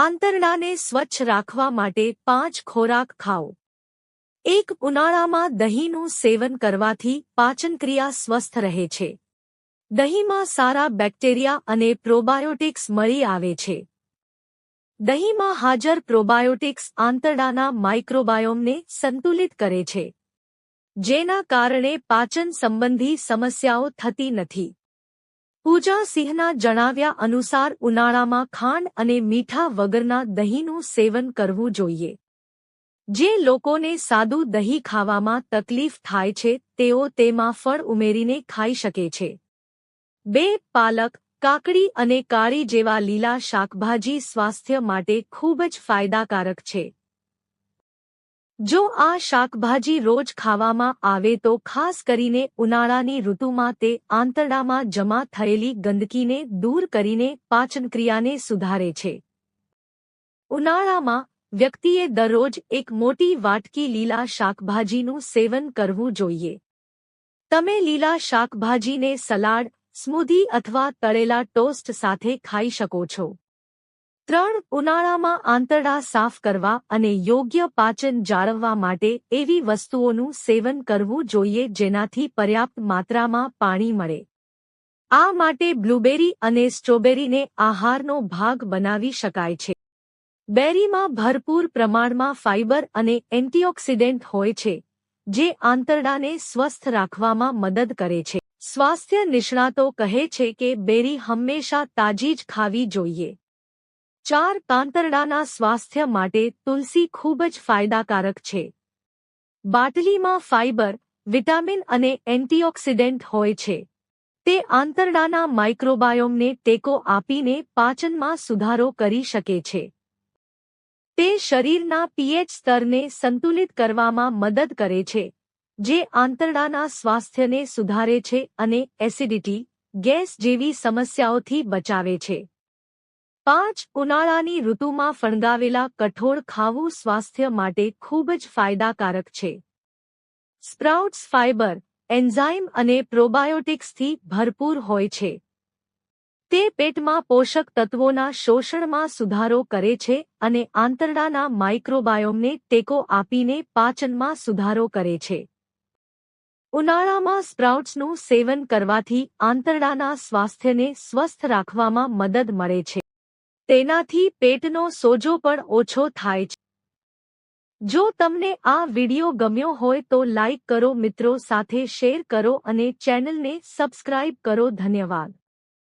આંતરડાને સ્વચ્છ રાખવા માટે પાંચ ખોરાક ખાઓ. એક ઉનાળામાં દહીંનું સેવન કરવાથી પાચનક્રિયા સ્વસ્થ રહે છે. દહીંમાં સારા બેક્ટેરિયા અને પ્રોબાયોટિક્સ મળી આવે છે. દહીંમાં હાજર પ્રોબાયોટિક્સ આંતરડાના માઇક્રોબાયોમને સંતુલિત કરે છે. જેના કારણે પાચન સંબંધી સમસ્યાઓ થતી નથી. પૂજા સિંહના જણાવ્યા અનુસાર ઉનાળામાં ખાંડ અને મીઠા વગરના દહીંનું સેવન કરવું જોઈએ. જે લોકોને સાદું દહીં ખાવામાં તકલીફ થાય છે, તેઓ તેમાં ફળ ઉમેરીને ખાઈ શકે છે. બે, પાલક, કાકડી અને કાળી જેવા લીલા શાકભાજી સ્વાસ્થ્ય માટે ખૂબ જ ફાયદાકારક છે. જો આ શાકભાજી રોજ ખાવામાં આવે તો ખાસ કરીને ઉનાળાની ઋતુમાં તે આંતરડામાં જમા થયેલી ગંદકીને દૂર કરીને પાચનક્રિયાને સુધારે છે. ઉનાળામાં વ્યક્તિએ દરરોજ એક મોટી વાટકી લીલા શાકભાજીનું સેવન કરવું જોઈએ. તમે લીલા શાકભાજીને સલાડ, સ્મૂધી અથવા તળેલા ટોસ્ટ સાથે ખાઈ શકો છો. ત્રણ ઉનાળામાં આંતરડા સાફ કરવા અને યોગ્ય પાચન જાળવવા માટે એવી વસ્તુઓનું સેવન કરવું જોઈએ જેનાથી પર્યાપ્ત માત્રામાં પાણી મળે. આ માટે બ્લૂબેરી અને સ્ટ્રોબેરીને આહારનો ભાગ બનાવી શકાય છે. બેરીમાં ભરપૂર પ્રમાણમાં ફાઇબર અને એન્ટીઓક્સિડન્ટ હોય છે, જે આંતરડાને સ્વસ્થ રાખવામાં મદદ કરે છે. સ્વાસ્થ્ય નિષ્ણાતો કહે છે કે બેરી હંમેશા તાજી જ ખાવી જોઈએ. ચાર કાંતરડાના સ્વાસ્થ્ય માટે તુલસી ખૂબ જ ફાયદાકારક છે. બાટલીમાં ફાઇબર વિટામિન અને એન્ટીઓક્સિડન્ટ હોય છે. તે આંતરડાના માઇક્રોબાયોમને ટેકો આપીને પાચનમાં સુધારો કરી શકે છે. તે શરીરના પીએચ સ્તરને સંતુલિત કરવામાં મદદ કરે છે, જે આંતરડાના સ્વાસ્થ્યને સુધારે છે અને એસિડિટી, ગેસ જેવી સમસ્યાઓથી બચાવે છે. પાંચ ઉનાળાની ઋતુમાં ફણગાવેલા કઠોળ ખાવું સ્વાસ્થ્ય માટે ખૂબ જ ફાયદાકારક છે. સ્પ્રાઉટ્સ ફાઇબર, એન્ઝાઇમ અને પ્રોબાયોટિક્સથી ભરપૂર હોય છે. તે પેટમાં પોષક તત્વોના શોષણમાં સુધારો કરે છે અને આંતરડાના માઇક્રોબાયોમને ટેકો આપીને પાચનમાં સુધારો કરે છે. ઉનાળામાં સ્પ્રાઉટ્સનું સેવન કરવાથી આંતરડાના સ્વાસ્થ્યને સ્વસ્થ રાખવામાં મદદ મળે છે. તેનાથી પેટનો સોજો પણ ઓછો થાય છે. જો તમને આ વિડિયો ગમ્યો હોય તો લાઇક કરો મિત્રો, સાથે શેર કરો અને ચેનલને સબસ્ક્રાઇબ કરો. ધન્યવાદ.